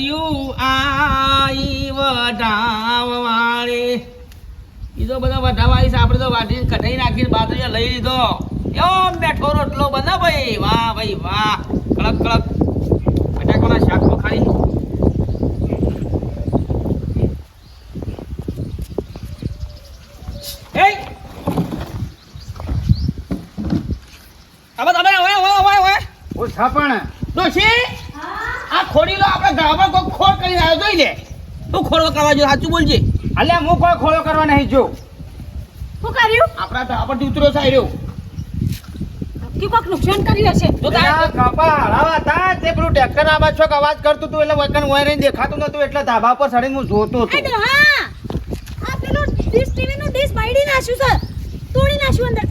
હરિયું આઈ વઢાવવાળી. બીજો બધા વઢાવાળી છે આપણે તો વાટીને કઢાઈ નાખીને બાજરીએ લઈ લીધો. એવો બેઠો રોટલો બને ભાઈ. વાહ ભાઈ વાહ. કડક કડક. બટાકાના શાકમાં ખાઈ. એ! ઓય ઓય છાપણ ડોશી! આ ખોડીલો આપણે ગામમાં કોઈ ખોડ કરી આવ્યો જોઈ લે. તું ખોડો કરવા જો સાચું બોલજે. અલે હું કોઈ ખોડો કરવા નહીં જો શું કર્યું? આપણા ધાબા પર ઉતરો સાઈ રહ્યો. કે કોક નુકસાન કરી હશે. તારે કપા હળાવા તા તે પેલું ટ્રેક્ટર આવા છોક અવાજ કરતું તું એટલે વકન હોય રહી દેખાતું નતું એટલે ધાબા પર સડીને હું જોતો હતો. હા. આ પેલું ડીશ ટીવી નું ડીશ બાઈડી નાખ્યું છે. તોડી નાખ્યું અંદરથી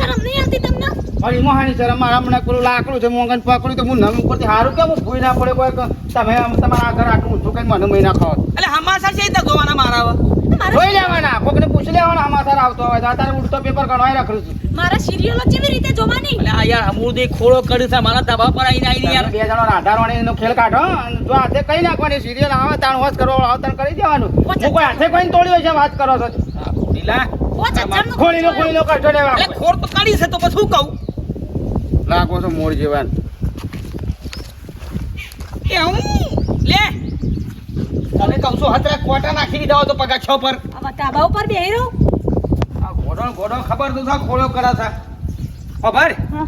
શરમ નહીં આવતી તમને? અરે એમાં હાની સર મારા હમણાં પેલું લાકડું છે મોંઘન પકડ્યું તો હું નમ ઉપરથી હારું કેમ હું ભૂઈ ના પડે કોઈ તમે આમ તમારા ઘર આટલું ઊંચું કઈ મને મહિના ખાવ. એટલે હમાસર છે તો ગોવાના મારા. જોઈ લેવાના કોકને પૂછી લેવાના હમાસર આવતો હોય તો અત્યારે ઉડતો પેપર ગણવાય રાખું છું. મારા સિરિયલો કેવી રીતે જોવાની? એટલે આ યાર અમૃતે ખોળો કર્યું છે મારા તબા પર આવીને આવીને યાર. બે જણો રાધારવાણી એનો ખેલ કાઢો અને જો હાથે કઈ નાખવાની સિરિયલ આવે તાણ હોશ કરવો આવે તાણ કરી દેવાનું. હું કોઈ હાથે કોઈ તોડ્યો છે વાત કરો છો. હજારનું ખોલી લો ખોલી લો કશો લેવા એટલે ખોડ તો કાઢી છે તો પછી શું કહું? લાગો છો મોર જેવાન. એ હું? લે. તને કહું છું હતરા કોટા નાખી દીધા તો પગા છ પર. આવા ધાબા ઉપર બેહી રહો આ ઘોડો ઘોડો ખબર તો થા ખોળો કરે છે ખબર હા.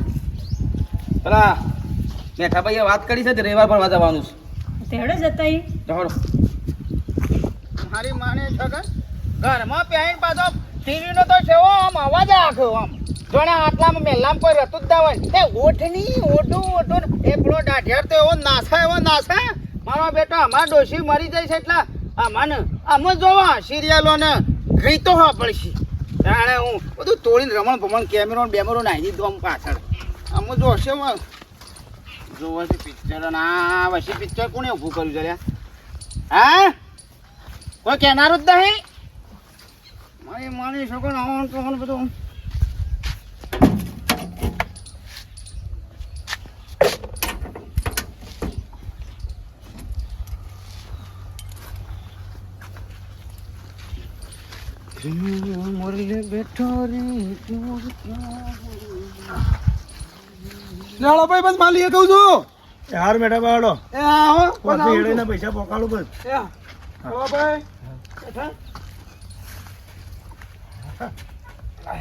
પેલા મેઠા ભાઈએ વાત કરી છે તે રવિવાર ભરવા જવાનું છે. તેડે જતા ઈ. ચાલો મારી માને છે ઘરમાં પહેણ પાછો ટીવી નો તો છે આમ અવાજ આખો આમ. જોણે આટલામાં મેલામ કોઈ રતું જ હોય. એ ઓઠની ઓઢું ઓઢું. એ પેલો દાઢિયાર તો એવો નાસા એવો નાસા. મારો બેટો અમાર ડોશી મરી જાય છે એટલા. અમાને અમે જોવા સિરિયલો ને ગીતો પડશે જાણે હું બધું તોડીને રમણ ભમણ કેમેરો બેમેરો નાખી દીધું આમ પાછળ. અમે જોશે જોવા છે પિક્ચર ના. વસી પિક્ચર કોણે ઊભું કર્યું છે હા? કોઈ કહેનારું જ નહીં? મારી માની છોકરો આવવાનું તો બધું મોરલે બેઠો રે નાળો ભાઈ બસ માલી કહું છું. યાર બેટા બાળો એ આવો. પૈસા પોકાળું બસ. એ ભાઈ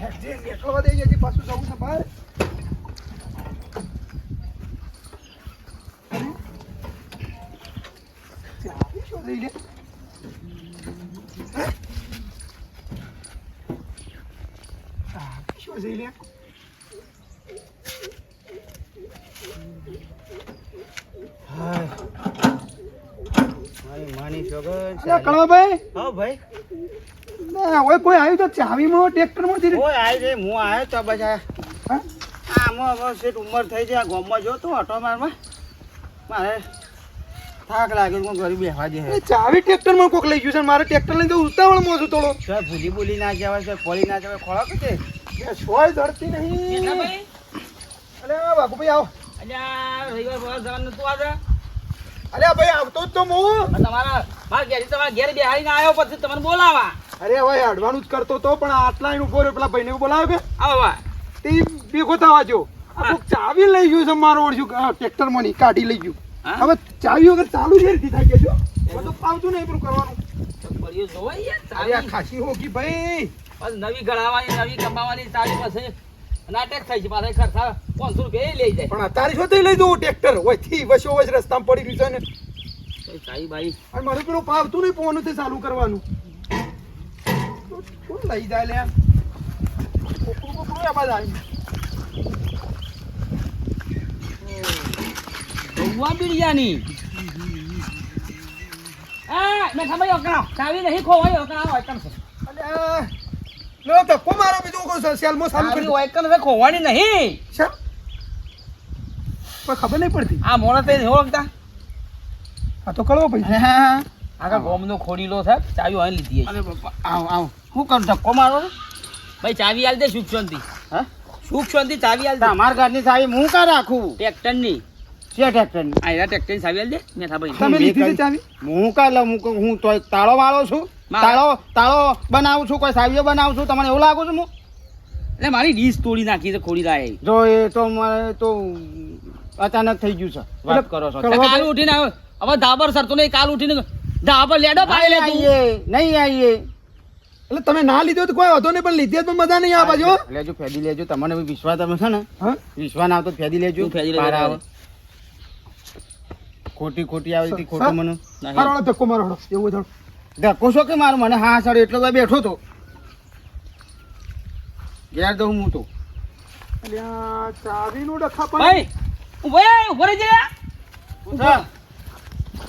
હેડજે, નીકળવા દે છે, પાછું જવું છે બહાર. શોધી લે. ચાવી શોધી લે. માની છોકરો અલ્યા, કળવાભાઈ હા ભાઈ હવે કોઈ આવ્યું તો ચાવીમાં ટ્રેક્ટરમાં થી ઓય આય રે હું આયો તો હા? આમાં હવે શેઠ ઉંમર થઈ છે આ ગામમાં જો તો ઓટો મારમાં. મારે થાક લાગે હું ઘરે બેહવા દે. એ ચાવી ટ્રેક્ટરમાં કોક લઈ ગયું છે મારે ટ્રેક્ટર લઈને તો ઉતાવળમાં છું થોડો. સર ભૂલી ભૂલી ના જવાય સર ફોડી ના જવાય ખોળા કે કે સોય ધરતી નહીં. અરે બાપુભાઈ આવો. અલ્યા રવિવાર ભરવા જવાનું તું આજે. અરે ભાઈ આવતો જ તો હું. આ તમારા મારા ઘેર તમારા ઘેર બેહાડીને આવ્યો પછી તમને બોલાવા. અરે ભાઈ અડવાનું જ કરતો તો પણ આટલા એનું ઊભો રહ્યો પેલા ભાઈને બોલાવ્યો કે? આવા તે ભેગો થવા જો. ચાવી લઈ ગયું છે મારો ઓળખ્યું ટ્રેક્ટરમાં કાઢી લઈ ગયું. હવે ચાવી વગર ચાલુ છે રીતે થાય ગયો જો બધું પાવતું નહીં પેલું કરવાનું. ખાસી હોગી ભાઈ. નવી ગળાવાની નવી કપાવાની ચાવી પાસે નાટક થાય છે પાછા ખર્ચા પાંચસો રૂપિયા લઈ જાય. પણ અત્યારે શું થઈ લઈ દઉં ટ્રેક્ટર વચથી વચ્ચો વચ રસ્તામાં પડી રહ્યું છે ને. ચાવી બાઈ. અને મારું પેલું પાવતું નહીં પોવાનું તે ચાલુ કરવાનું. શું લઈ જાય લે કોકડું કોકડું આ મેં ચાવી નહીં ખોવાય વાયકણ છે. અલ્યા, લો ધક્કો મારો બીજું કોઈ સેલમાં ચાલુ કરી ચાવી દો. વાયકણ ખોવાની નહીં. શા? કોઈ ખબર નહીં પડતી. આ મોણસ તે ઓળખતા. આ તો કળવો ભાઈ આગળ ગોમનો ખોડીલો છે ચાવી અહીં લીધી અરે બાપા આવ આવ. શું કરું ધક્કો મારો ને? ભાઈ ચાવી આલ દે સુખ શાંતિ હા? સુખ શાંતિ ચાવી આલ દે. તમારા ઘરની સાવી હું કા રાખું? ટ્રેક્ટરની. છે ટ્રેક્ટરની. આ એના ટ્રેક્ટરની ચાવી આલ દે મેઠા ભાઈ તમે લીધી છે ચાવી? હું કા લઉં હું હું તો તાળો વાળો છું. તાળો તાળો બનાવું છું કોઈ સાવીઓ બનાવું છું તમને એવું લાગુ છું હું? એટલે મારી ડીશ તોડી નાખી છે ખોડી લાય. જો એ તો મને તો અચાનક થઈ ગયું છે. વાત કરો છો. કાલ ઉઠીને આવ્યો. હવે ધાબર સરતો નહીં કાલ ઉઠીને લેડો પાડી નહીં તું. એટલે તમે ના લીધો તો કોઈ વાંધો નહીં પણ લીધી તો મજા નહીં આ બાજુ લેજો ફેદી લેજો. તમને વિશ્વાસ તમે છે ને? હા? વિશ્વાસ ના આવતો ફેદી લેજો. ફેદી લેજો. ખોટી ખોટી આવી હતી ખોટું મને. નહીં. ધક્કો મારો. એવું હોય ધક્કો શો કે મારો? મને હા સર એટલો તો બેઠો તો. ઘેર દઉં હું તો. ચાવી નું ડખા પણ ભાઈ ઊભો રે, ઊભો રહેજે રે.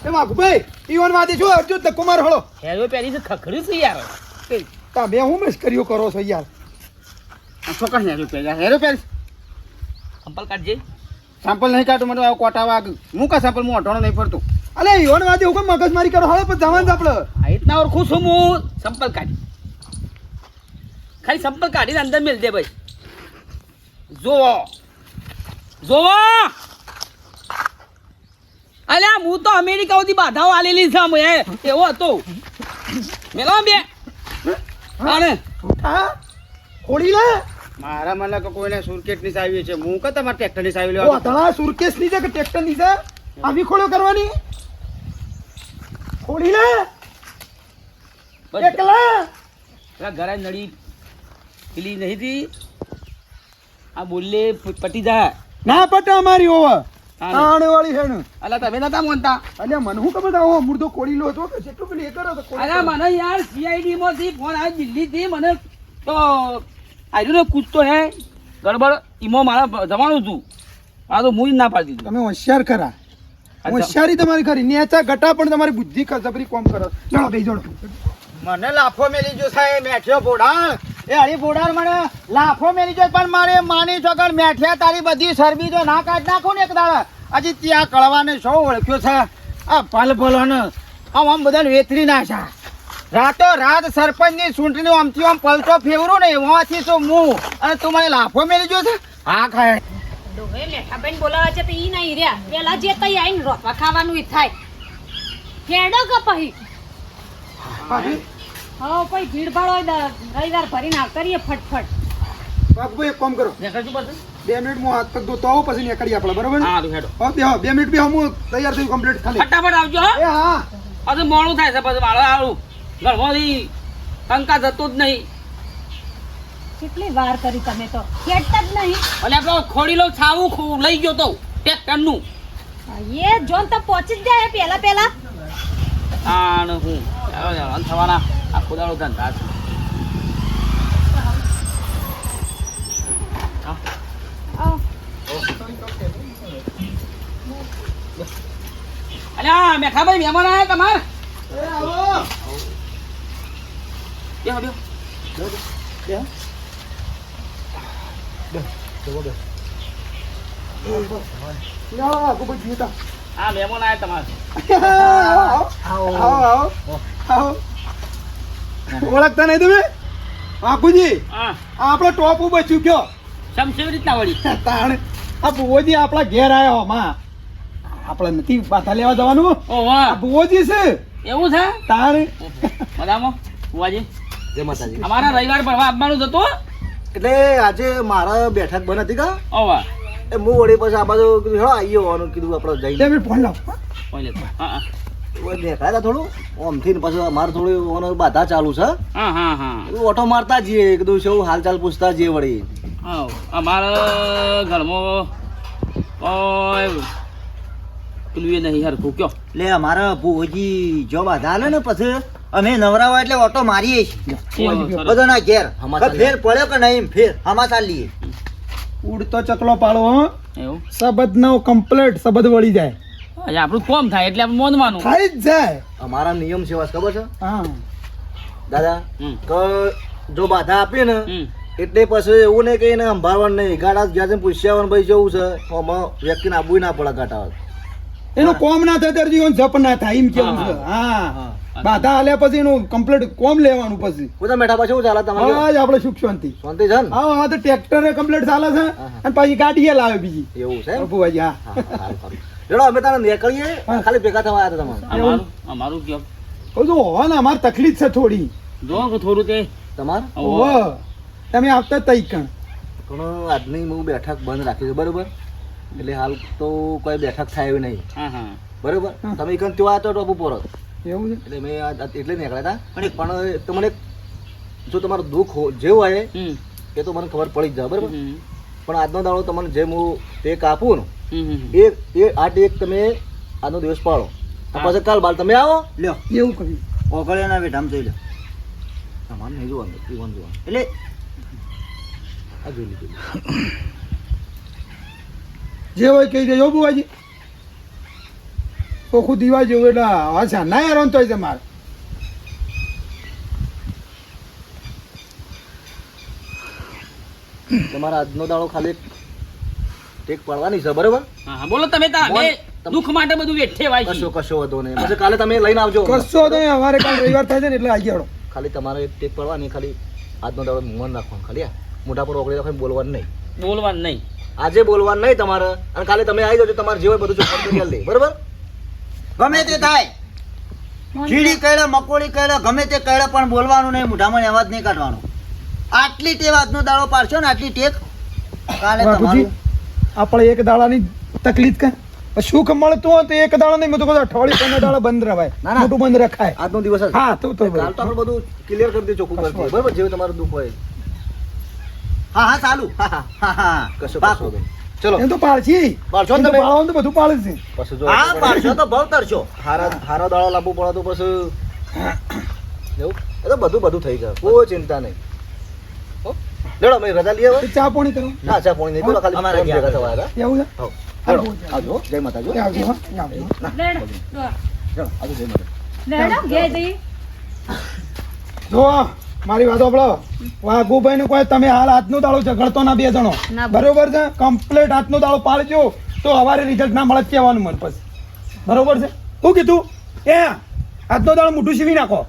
એ વાઘુભાઈ ઈવન વાદે છો અર્જુન ધક્કો મારો હળો. હેરો પહેરી છે ખખડ્યું છે યાર? તમે હું મસ્કરીઓ કરો છો યાર? ચોક્કસ હેરો પહેર્યા હેરો પહેર સંપલ કાઢજે. સેમ્પલ નહીં કાઢું મને આવો કોટા વાગ. હું કા સેમ્પલ હું અટાણો નહીં ફરતો. અલે ઈવન વાદે હું કેમ મગજમારી કરો હળો પણ જવાનું આપણે. આ રીતના ઓળખું ખુશ હું સંપલ કાઢી. ખાલી સંપલ કાઢીને અંદર મેલ દે ભાઈ. જોવો જોવો અલ્યા હું તો અમેરિકા સુધી બાધાઓ આલેલી છે એવો હતો. મેલો બે. આને ખોડી લે. મારા મને કે કોઈને સુરકેટની સાવી છે. હું કે તમારે ટ્રેક્ટરની સાવી ઓ લેવા ધણા સુરકેસની છે કે ટ્રેક્ટરની છે? આવી ખોળ્યો કરવાની? ખોડી લે. એકલા. ઘરે નળી પેલી નહીં હતી? આ બોલે પટી જાય. ના પટા અમારી ઓવા. હા. વાળી છે ને અલા તમે નતા મોનતા? અલ્યા મને હું ખબર તા ઓ મુર્દો કોડી લો હતો કે જેટલું પેલી એ કરો તો કોડી અરે કરો. મને યાર સીઆઈડી માંથી ફોન આવ્યો દિલ્હી થી મને તો આવ્યું ને કૂદતો હે. ગડબડ ઈમો મારા જવાનું હતું આ તો હું જ ના પાડી દીધું. તમે હોશિયાર ખરા. હોશિયારી તમારી ખરી. નેચા ગટા પણ તમારી બુદ્ધિ ખસબરી કોમ કરો. ચલો બે જોડો મને લાફો મેલી જો સાહેબ મેઠ્યો બોડાળ એ હળી બોડાર મને લાફો મેલી જો પણ મારે માની છોકર મેઠિયા તારી બધી શરબી જો ના કાઢ નાખો ને એક દાડા? હજી ત્યાં કળવાને શો ઓળખ્યો છે? આ ભલ ભલો ને આમ આમ બધાને વેતરી નાખ્યા રાતો રાત સરપંચની ચૂંટણી આમથી આમ પલટો ફેવરું ને એમાંથી તો હું અને તું મને લાફો મેલી જો છે? હા ખાય. ડોહે મેઠાબેન બોલાવા છે તો ઈ નહીં રહ્યા. પેલા જે તઈ આઈને રોટવા ખાવાનું ઈ થાય. કે પછી હા પછી ભીડ ભાડ હોય રવિવાર ભરીને આવતા રહીએ ફટફટ. બાપુ એક કામ કરો. પાછું? બે મિનિટ હું હાથ પગ ધોતો આવું પછી નીકળી આપણે બરોબર ને? હા હેડો. હા બે બે મિનિટ બી હું તૈયાર થયું કમ્પ્લીટ ખાલી. ફટાફટ આવજો એ હા. પછી મોડું થાય છે પછી વાળો આવું ઘરમાંથી ટંકા જતો જ નહીં. કેટલી વાર કરી તમે તો? હેડતા જ નહીં. અને આપણો ખોડીલો છાવું ખો- લઈ ગયો તો ટ્રેક્ટરનું. એ જોન તો પહોંચી જ જાય પહેલા પહેલા આ હું થવાના. આખો દાડો ધંધા છે. આવ. અલ્યા મેઠાભાઈ મહેમાન આવ્યા તમારે? એ આવો બેહો. બેહો. લ્યો, આગળ બધું જીવતા. આ મહેમાન આવ્યા તમારે આવો, આવો, આવો, આવો. ઓળખતા નહીં તમે? બાપુજી હા. આ આપણો ટોપ ઉપર ચૂક્યો સમ કેવી રીતના વળી. તાણ. આ ભુવોજી આપણા ઘેર આવ્યો માં. આપણે નથી પાછા લેવા જવાનું? ઓ વાહ. ભુવોજી છે. એવું છે? તાણ. જય માતાજી. અમારા રવિવાર ભરવા આપવાનું જ હતું એટલે આજે મારા બેઠક બંધ હતી કા? ઓ વાહ. એ હું વળી પછી આ બાજુ કીધું હેડો આવીએ હોવાનું કીધું આપણે જઈને. ફોન લાવ. કોઈ લેતો. હા હા. દેખાય થોડું? ઓમથી પછી અમારે થોડું ઓનો બાધા ચાલુ છે. હા હા હા. ઓટો મારતા જઈએ કીધું શું હાલચાલ પૂછતા જઈએ વળી. હા અમારા ઘરમાં પેલું એ નહીં હરખું કયો? એટલે અમારા ભુવજી જો બાધા ને પછી અમે નવરા હોય એટલે ઓટો મારીએ. બધાના ઘેર. ફેર પડ્યો કે નહીં? ફેર હમાચાર લઈએ ઉડતો ચકલો પાડો હો. સબદ નો કમ્પ્લેટ સબદ વળી જાય. આપણું કોમ થાય એટલે આપણે મોનવાનું થાય જ જાય. અમારા નિયમ સેવા છે ખબર છે? હા. દાદા તો જો બાધા આપીએ ને. એટલે પછી એવું નહીં કે એને સંભાળવાનું નહીં. ગાડા જ્યાં છે પૂછ્યાવાનું ભાઈ જવું છે? આમાં વ્યક્તિને આપવું ના પડે ગાટા એનું કોમ ના થાય ત્યારે જીવન જપ ના થાય. એમ કેવું છે? હા. બાધા હાલ્યા પછી એનું કમ્પ્લીટ કોમ લેવાનું પછી. બધા મેઠા પછી શું ચાલે તમારે? આજ આપણે સુખ શાંતિ. શાંતિ છે ને? હા હા તો ટ્રેક્ટરે કમ્પ્લીટ ચાલે છે અને પછી ગાડીએ લાવે બીજી. એવું છે પ્રભુભાઈ હા. ચલો અમે તને નીકળીએ. ખાલી ભેગા થવા આવ્યા હતા તમારે. અમારું અમારું કેમ કહું તો હો ને અમારે તકલીફ છે થોડી. જો થોડું તે તમાર? ઓહો. તમે આવતા તઈ કણ. પણ આજની હું બેઠક બંધ રાખી છે બરોબર? એટલે હાલ તો કોઈ બેઠક થાય એવી નહીં. હા હા. બરોબર? તમે એકન ત્યાં હતો ટોપ ઉપર એવું છે? એટલે મેં એટલે નીકળ્યા હતા. પણ તમને જો તમારું દુઃખ જે હોય એ તો મને ખબર પડી જ જાય બરોબર? પણ આજનો દાડો તમને જે હું ટેક આપું ને હમ હમ. એ એ આ ટેક તમે આજનો દિવસ પાડો. તો પછી કાલ બાલ તમે આવો? લ્યો. એવું કર્યું ઓગળ્યાના બેઠામ જોઈ લો તમારે નહીં જોવાનું પીવાનું જોવાનું. એટલે આ જોઈ લીધું. જે હોય કહી દેજો બુવાજી. ઓખું દીવા જેવું એટલે અચ્છા ના હેરાન તો છે તમારા આજનો દાડો ખાલી ટેક પાડવાની છે બરોબર? હા બોલો તમે તા દુઃખ માટે બધું વેઠે વાય કશો કશો વધો નહીં. પછી કાલે તમે લઈને આવજો. કશો તો નહીં, અમારે કાલ રવિવાર થાય છે ને એટલે આવી જાડો ખાલી તમારે એક ટેક પાડવાની ખાલી આજનો દાડો મન રાખવાનું ખાલી આ મોઢા પર ઓગળી રાખવાનું બોલવાનું નહીં. બોલવાનું નહીં. આજે બોલવાનું નહીં તમારે. અને કાલે તમે આવી જજો તમારે જે હોય બધું ચોખ્ખું કરી લે બરોબર? ગમે તે થાય. કીડી કઈડે મકોડી કઈડે ગમે તે કઈડે પણ બોલવાનું નહીં મોઢામાં અવાજ નહીં કાઢવાનો. આટલી ટેવ આજનો દાડો પાડશો ને આટલી ટેક. કાલે બાપુજી તમારું. આપણે એક દાડાની તકલીફ કે? સુખ મળતું હોય તો એક દાડા નહીં તો અઠવાડિયે પંદર દાડા બંધ રવાય. ના, ના. મોટું બંધ રખાય. આજનો દિવસ હા તો તો કાલ તો આપણે બધું ક્લિયર કરી દઈએ ચોખ્ખું કરી બરાબર જેવું તમારું દુઃખ હોય. હા હા ચાલુ. હા હા હા કશો કશો. ચલો. એમ તો પાળશી પાળશો ને એમ તો તમે? પાળવાનું તો બધું પાળે છે પછી જો. હા પાડશો તો બહુ તરશો હારા હારા દાડા લાવવું પડે તો પછી એવું? એ તો બધું બધું થઈ જાય. કોઈ ચિંતા નહીં? લેડો મેં રજા લઈએ હવે ચા પાણી કરો. ના ચા પાણી નહીં. બોલો ખાલી અમારે ગયા થવા આવ્યા એવું છે? હાલો આવજો જય માતાજી આવજો આવજો. લેડો લેડો આવજો જય માતાજી. લેડો ઘેર જઈએ. જો મારી વાત સાંભળો. વાઘુભાઈ ને કોઈ તમે હાલ હાથનો દાડો ઝઘડતો ના બે જણો. બરોબર છે? કમ્પ્લીટ હાથનો દાડો પાડજો તો હવારે રિઝલ્ટ ના મળે કહેવાનું મન પછી. બરોબર છે? શું કીધું? એ હાથનો દાડો મોઢું સીવી નાખો.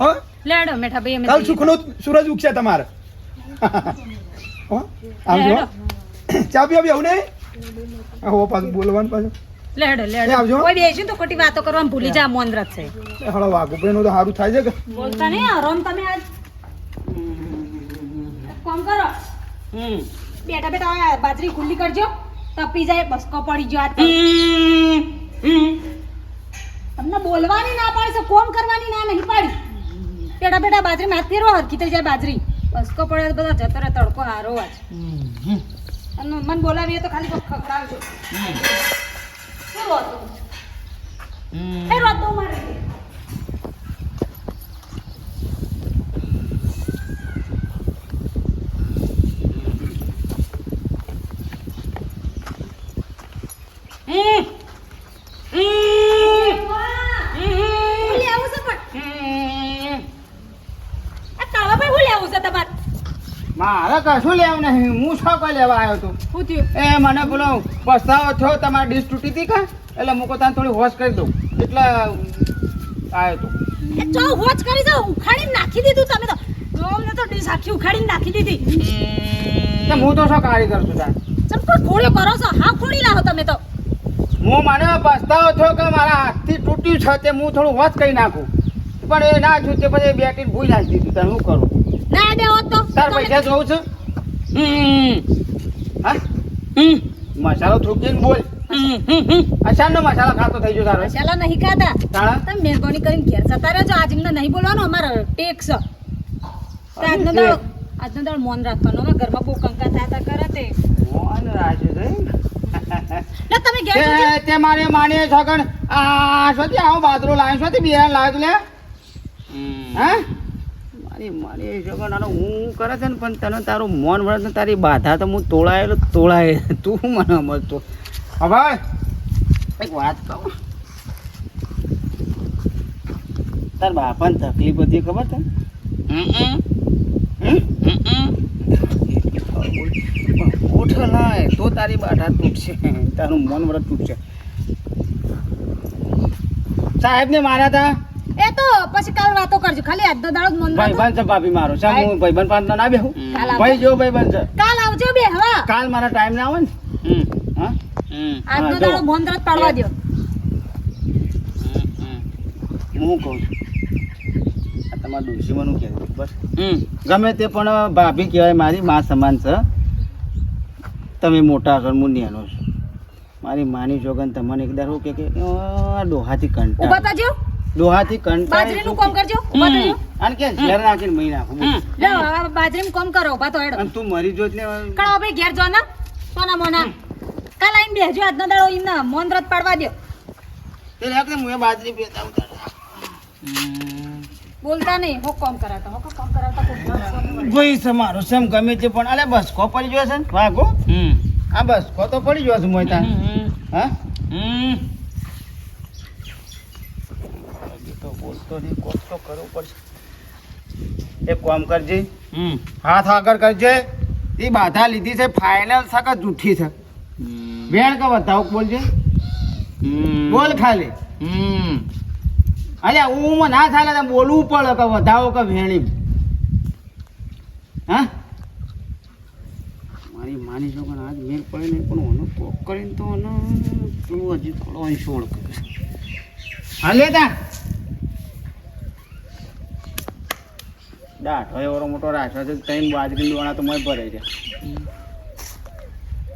હા? લેડો મેઠા ભાઈ કાલ સુખનો સૂરજ ઉગશે તમારે. આવજો ચા પીવા બી આવું ને? હો પાછું બોલવાનું પાછું. લેડો લેડો. આવજો. કોઈ બેસી તો ખોટી વાતો કરવાનું ભૂલી જા મોન છે. હળો વાઘુભાઈ બેનો તો સારું થાય છે કે. બોલતા નહીં આરામ તમે આજ. કોમ કરો. હમ. બેટા બેટા બાજરી ખુલ્લી કરજો. તપી જાય બસકો પડી ગયો આ તો. તમને બોલવાની ના પાડી છે કોમ કરવાની ના નહીં પાડી. બેટા બેટા બાજરી માથે ફેરવો હરખી થઈ જાય બાજરી. બસકો પડે તો બધા જતો રહે તડકો હારો આજ અને મને બોલાવીએ તો ખાલી ખખડાવજો. શું રોતું એ રોતું મારે હમ હમ હું લેવું છે પણ આ તાવા ભાઈ હું લેવું છે તમારે મારે કશું લેવું નહીં. હું છો કોઈ લેવા આવ્યો હતો શું થયું? એ મને બોલો પસ્તાવો થયો તમારી ડીશ તૂટી હતી કા એટલે મૂકો તને થોડી હોશ કરી દઉં. એટલે આવ્યો તો. જો હોચ કરી દઉં. ઉખાડીને નાખી દીધું તમે તો. ગોમને તો ડીશ આખી ઉખાડીને નાખી દીધી. તો હું તો શું કારીગર છું તાર ચમ કોઈ ખોળ્યો કરો છો? હા ખોડી લાવો તમે તો. હું મને પસ્તાવો થયો કે મારા હાથથી તૂટ્યું છે તે હું થોડું હોશ કરી નાખું. પણ એ ના છું તે પછી બેટી ભૂઈ નાખી દીધું તને. શું કરું? ના દે હોત તો. તાર તમે- પૈસા જોઉં છું. હમ. હા? હમ. મસાલો થૂકીને બોલ. હમ હમ અચાનક મસાલા ખાતો થઈ ગયો તારો. મસાલા નહીં ખાતા? તમે મહેરબાની કરીને ઘેર જતા રહેજો. આજ એમને નહીં બોલવાનો અમારે ટેક છે આજનો દાડો આજનો દાડો મૌન રાખવાનું. અમારા ઘરમાં બહુ કંકા થતા કરે તે. મોહન રાજે છે લે તમે ઘેર જજો. તે મારે માની છગણ આ શોધી આવો બાદરો લાવ્યો. શોધી બિયારણ લાવ્યો લે. હમ. હા? મારી મારી છગન હું કરે છે ને પણ તને તારું મોન વળે ને તારી બાધા તો હું તોળાયેલો તોળાય. તું મને સમજતો હવે એક વાત કહું. તાર બાપાને તકલીફ હતી ખબર તને? હમ હમ. હમ? હમ. ઉઠ લાય તો તારી બાધા તૂટશે. તારું મન વ્રત તૂટશે. સાહેબને માર્યા હતા એ તો પછી કાલ વાતો કરજો. ખાલી આજનો દાડો જ મૌન રાખો. ભાઈબંધ છે ભાભી મારો છે. હું ભાઈબંધ પાંચ ના બેહું. ભાઈ જો ભાઈબંધ છે કાલ આવજો બે હા કાલ મારા ટાઈમ ના આવે ને? હા? દાડો મોન તરત પાડવા દો હું કહું છું. આ તમારા ડોશીમાંનું કહેવું બસ. હમ. ગમે તે પણ ભાભી કહેવાય મારી મા સમાન છે. તમે મોટા આગળ હું નેનો છું. મારી માની જોગન તમને એકદાર હું કે કે ડોહાથી કંટાળ. થજો કંટાળી કામ કરજો અને કે ઘેર નાખીને મહી નાખું. બાજરીનું કામ કરો ઊભા તો હેડો. તું મરી જો એટલે કળો ભાઈ ઘેર જો ના. સોના મોના. કાલ આઈને બેહજો આજનો દાડો ઈના મોન રત પાડવા દ્યો. તે લાગે હું એ બાજરી પેતા ઉતાર બોલતા નહીં હો કામ કરાતા હો કામ કરાતા કોઈ સમારો સેમ ગમે તે પણ. અલે બસ કો પડી ગયો ને? વાગો હમ. આ બસ કો તો પડી જોશે છે મોય તા હા? હમ હજી તો બોલતો નહીં કોક તો કરવું પડશે. એક કામ કરજે. હમ. હાથ આગળ કરજે. એ બાધા લીધી છે ફાઇનલ સખત જૂઠી છે. બેન કે બતાવો બોલજે? બોલ ખાલી. હમ. અલ્યા હું મને ના થાય તો બોલવું પડે કે વધાવો કે ભેણી હા? મારી માની જો પણ આજ મેળ પડે નહીં પણ ઓનો કોક કરીને તો ઓનો હજી થોડો અહીં છોડ કરે. હાલે તા. દાઢો એવડો મોટો રાખ્યો છે ત્રણ બાજરી દોણા તો મય ભરે છે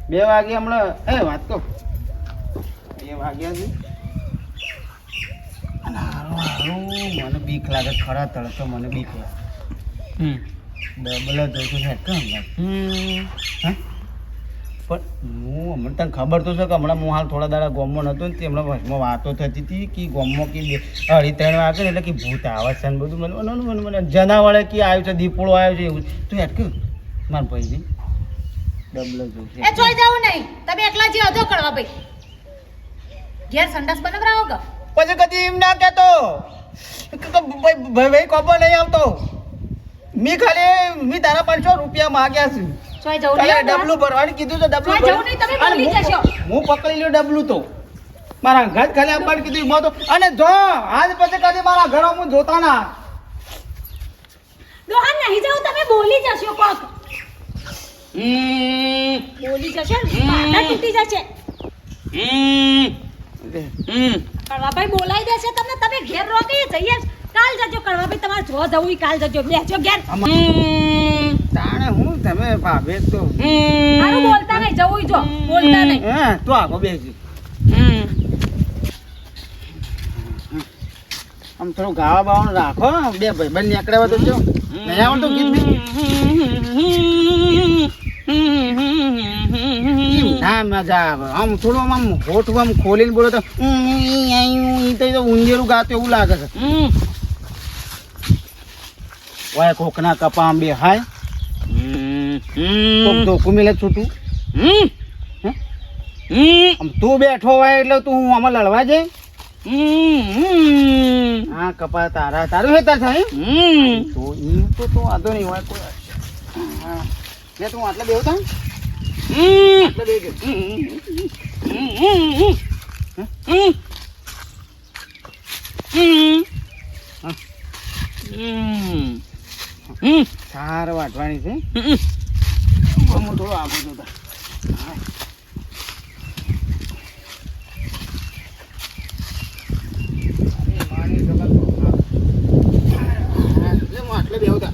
બે વાગે હમણાં એ વાત કહો. બે વાગ્યા છે. મને બીક લાગે ખરા તળતો મને બીક લાગે. હમ. ડબલ જ જોઈતું છે હમ. હા? પણ હું હમણાં તને ખબર તો છે કે હમણાં હું હાલ થોડા દાડા ગોમમાં નહોતો ને હમણાં વચમાં વાતો થતી હતી કે ગોમમાં કે અઢી ત્રણ વાગે એટલે કે ભૂત આવે છે ને બધું. મને મને મને જનાવાળે કે આવ્યું છે દીપોળો આવ્યો છે એવું. તું અટક્યું મારા ભાઈ ડબલ જ એ જોઈ જાવ નહીં. તમે એકલા જે અધો કરવા ભાઈ. ઘેર સંડાસ બનાવરાવો કે? પછી કદી એમ ના કહેતો. ભાઈ ભાઈ ભાઈ કોપો નહીં આવતો. મી ખાલી મી તારા પાંચસો રૂપિયા માગ્યા છે. જોઈ જવું નહીં ડબલું ભરવાનું કીધું તો ડબલું જવું નહીં, તમે ભરી- બોલી જશો. હું પકડી લ્યો ડબલું તો. મારા ઘર ખાલી આપવાનું કીધું એમાં તો અને જો આજ પછી કદી મારા ઘરો હું જોતા ના. ડોહા નહીં જાવ તમે બોલી જશો કોક. હમ. બોલી જશો માથા તૂટી જશે. હમ. હમ કળવાભાઈ બોલાઈ દેશે તમને તમે ઘેર રોકી જઈએ. કાલ જજો કળવાભાઈ તમારે જો જવું ઈ કાલ જજો. બેસજો ઘેર. તાણે હું તમે ભાભે તો? હારું બોલતા નહીં. જવું જો. બોલતા નહીં. હે તું આગો બેસજો. આમ થોડું ગાવા બાવાનું રાખો. બે ભાઈ બંને નીકળ્યા તો જો. નહીં આવડતું ગીત ના મજા આવે? આમ થોડું આમ હોઠું આમ ખોલીને બોલો તો ઊંધેરું ગાતું એવું લાગે છે. ઓય કોકના કપા બે હાય. કોક ધોકું મિલે છૂટું આમ તું બેઠો હોય એટલે તું હું આમાં લડવા જાય હા કપા તારા, તારું હેતર થાય તો ઈ તો તો વાંધો નહીં હોય, કોઈ હા. લે તું આટલે બેવ તા આટલે બે ગયો સાર વાટવાની છે. હું થોડો આપો તો. આટલે બેવતા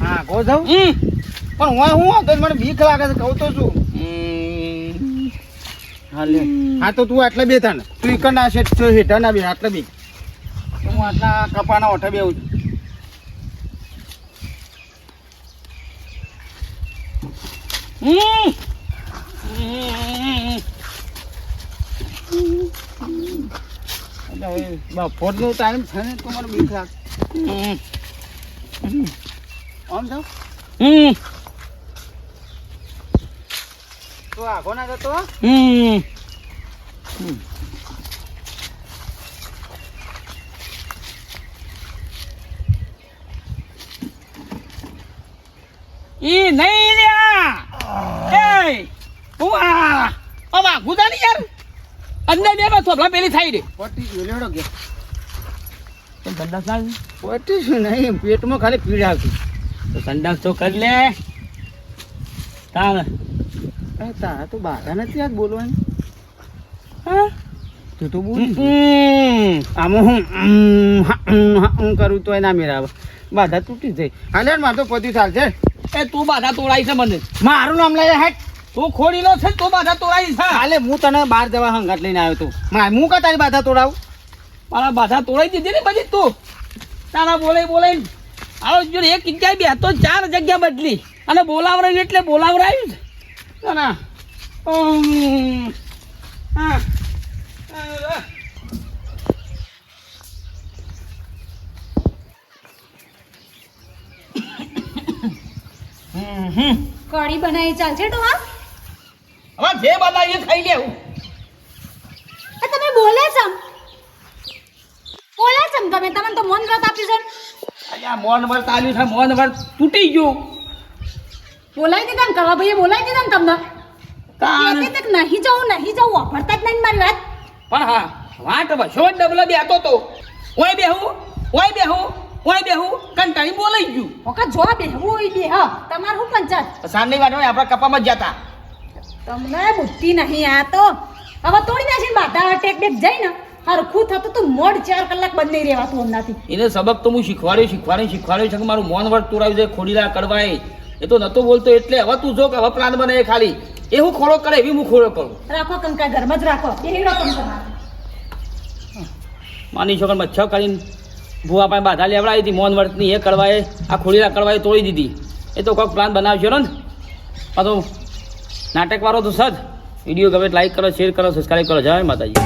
હા ગો જાઉં? પણ હું હું મને બીક લાગે છે કહું તો શું હા, લે. હા, તો તું આટલે બે થાને તું એક ના છે તું હેઠા ના બે, આટલે બે. હું આટલા કપાના ઓઠા બેવું છું. હવે બપોરનો ટાઈમ છે ને તમારું બીક લાગે. આમ જાઉં તું આગો ના જતો ઈ નહીં લ્યા એ ઉઆ. અમા ગુદાની યાર. અંદર બે થોભલા પેલી થાય રે પટી લેડો કે તો સંડાસ ના નહીં પેટમાં ખાલી પીડા તો સંડાસ તો કરી લે. તાણ તારા તો બાધા નથી આજ બોલવાની? હા? તું તો બોલ. આમાં હું હું કરું તો ના મેરા આવે. બાધા તૂટી જાય. હાલે મારે તો પત્યું ચાલશે એ તું બાધા તોડાઈ છે મને. મારું નામ લઈ હેટ તું ખોડીલો છે તું બાધા તોડાઈ છે. હાલે હું તને બહાર જવા હંગાટ લઈને આવ્યો તો. મારે હું કા તારી બાધા તોડાવું? મારા બાધા તોડાઈ દીધી ને પછી તું. તારા બોલે બોલે આવો જો એક જગ્યાએ બેસતો ચાર જગ્યા બદલી. અને બોલાવરાયું એટલે બોલાવરાયું જ. ના. હા. કઢી બનાવી ચાલશે તો હા? હવે જે બનાવીએ એ ખાઈ લેવું. આ તમે બોલે છમ બોલે છમ તમે તમને તો મન વ્રત આપ્યું છે. અલ્યા મોન વ્રત તાલ્યું છે મોન વ્રત તૂટી ગયું. બોલાવી દીધા ને કરવા ભાઈએ બોલાવી દીધા ને તમને? તાણ. કહેતી હતી કે નહીં જવું નહીં જવું વાપરતા જ નહીં મારી વાત. પણ હા વાટ વસો જ ડબલો બેતો તો. ઓય બેહું ઓય બેહું ઓય બેહું કંટાળી બોલાઈ ગયું. વખત જો બેહવું ઓય બેહ હા. તમારું શું પંચાયત? સાંજની વાત હોય આપણા કપામાં જ જતા. તમને બુદ્ધિ નહીં આ તો. હવે તોડી નાખીને બાધા ટેક બેક જઈને હરખું થતું તો મોડ ચાર કલાક બંધ નહીં રહેવાતું હમણાંથી. એને સબક તો હું શીખવાડ્યું શીખવાડ્યું શીખવાડ્યું છે કે મારું મોન વર તોડાવી દે ખોડીલા કડવાય. એ તો નતો બોલતો એટલે હવે તું જો કે હવે પ્લાન બને ખાલી. એ હું ખોળો કરે એવી હું ખોળો કરું. રાખો કંકા ઘરમાં જ રાખો. માની છોકરા મચ્છર કરીને ભૂવા પાસે બાધા લેવડાવી હતી મોન વર્તની એ કરવાએ આ ખોડીલા કડવાએ તોડી દીધી. એ તો કોઈક પ્લાન બનાવશો ને? આ તો નાટકવાળો તો સદ વીડિયો ગમે લાઈક કરો શેર કરો સબસ્ક્રાઈબ કરો. જય માતાજી.